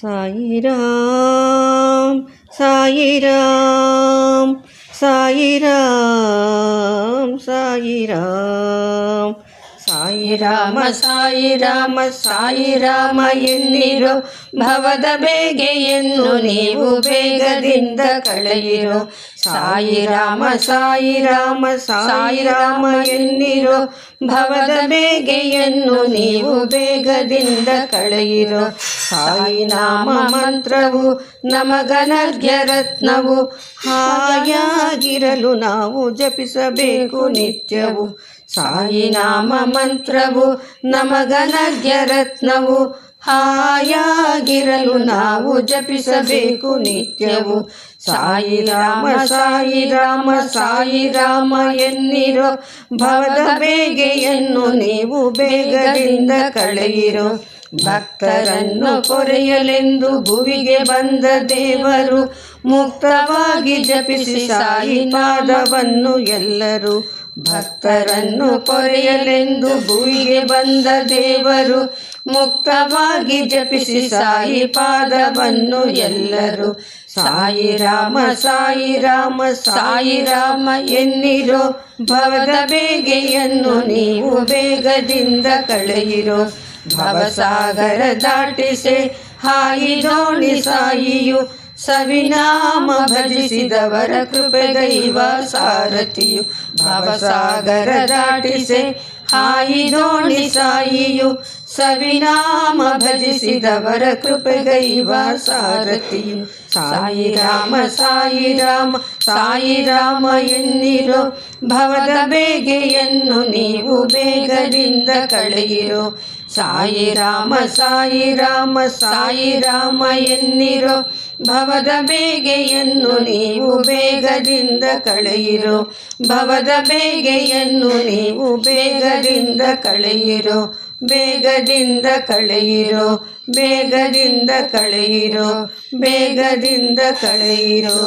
ಸಾಯಿರಾಮ್ ಸಾಯಿರಾಮ್ ಸಾಯಿರಾಮ್ ಸಾಯಿರಾಮ್. ಸಾಯಿರಾಮ ಸಾಯಿ ರಾಮ ಎನ್ನಿರೋ ಭವದ ಬೇಗೆಯನ್ನು ನೀವು ಬೇಗದಿಂದ ಕಳೆಯಿರೋ. ಸಾಯಿರಾಮ ಸಾಯಿ ರಾಮ ಎನ್ನಿರೋ ಭವದ ಬೇಗೆಯನ್ನು ನೀವು ಬೇಗದಿಂದ ಕಳೆಯಿರೋ. ಸಾಯಿನಾಮ ಮಂತ್ರವು ನಮಗನರ್ಘ್ಯ ರತ್ನವು. ಹಾಯಾಗಿರಲು ನಾವು ಜಪಿಸಬೇಕು ನಿತ್ಯವು. ಸಾಯಿನಾಮ ಮಂತ್ರವು ನಮಗನರ್ಘ್ಯ ರತ್ನವು. ಹಾಯಾಗಿರಲು ನಾವು ಜಪಿಸಬೇಕು ನಿತ್ಯವು. ಸಾಯಿ ರಾಮ ಸಾಯಿ ರಾಮ ಸಾಯಿ ರಾಮ ಎನ್ನಿರೋ. ಭವದ ಬೇಗೆಯನ್ನು ನೀವು ಬೇಗದಿಂದ ಕಳೆಯಿರೋ. ಭಕ್ತರನ್ನು ಪೊರೆಯಲೆಂದು ಭುವಿಗೆ ಬಂದ ದೇವರು ಮುಕ್ತವಾಗಿ ಜಪಿಸಿ ಸಾಯಿ ಪಾದವನ್ನು ಎಲ್ಲರೂ ಭಕ್ತರನ್ನು ಪೊರೆಯಲೆಂದು ಭುವಿಗೆ ಬಂದ ದೇವರು ಮುಕ್ತವಾಗಿ ಜಪಿಸಿ ಸಾಯಿ ಪಾದವನ್ನು ಎಲ್ಲರೂ ಸಾಯಿರಾಮ ಸಾಯಿ ರಾಮ ಎನ್ನಿರೋ ಭವದ ಬೇಗೆಯನ್ನು ನೀವು ಬೇಗದಿಂದ ಕಳೆಯಿರೋ ಭವಸಾಗರ ದಾಟಿಸೆ ಹಾಯಿ ನೋಡಿ ಸಾಯಿಯು ಸವಿನಾಮ ಭಜಿಸಿದವರ ಕೃಪೆಗೈವ ಸಾರಥಿಯು. ಭವಸಾಗರ ದಾಟಿಸೆ ಹಾಯಿ ನೋಡಿ ಸಾಯಿಯು ಸವಿನಾಮ ಭಜಿಸಿದವರ ಕೃಪೆಗೈವ ಸಾರಥಿಯು. ಸಾಯಿರಾಮ ಸಾಯಿ ರಾಮ ಎನ್ನಿರೋ. ಭವದ ಬೇಗೆಯನ್ನು ನೀವು ಬೇಗದಿಂದ ಕಳೆಯಿರೋ. ಸಾಯಿರಾಮ ಸಾಯಿ ರಾಮ ಎನ್ನಿರೋ ಭವದ ಬೇಗೆಯನ್ನು ನೀವು ಬೇಗದಿಂದ ಕಳೆಯಿರೋ. ಭವದ ಬೇಗೆಯನ್ನು ನೀವು ಬೇಗದಿಂದ ಕಳೆಯಿರೋ. ಬೇಗದಿಂದ ಕಳೆಯಿರೋ. ಬೇಗದಿಂದ ಕಳೆಯಿರೋ. ಬೇಗದಿಂದ ಕಳೆಯಿರೋ.